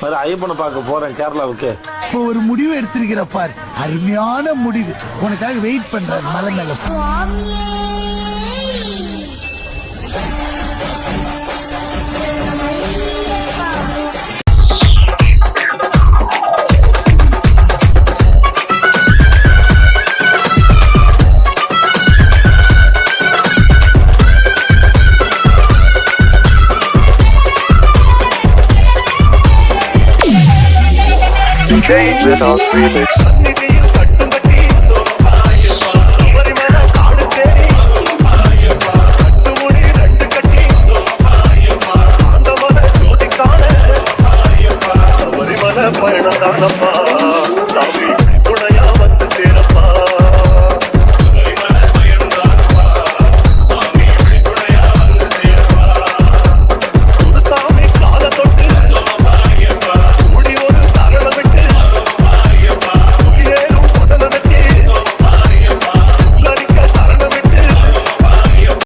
வேற ஐயப்பனை பார்க்க போறேன் கேரளாவுக்கு. இப்போ ஒரு முடிவு எடுத்திருக்கிற பார். அருமையான முடிவு. உனக்காக வெயிட் பண்றாரு மலை மேல change without Remix. சந்நிதியில் கட்டும்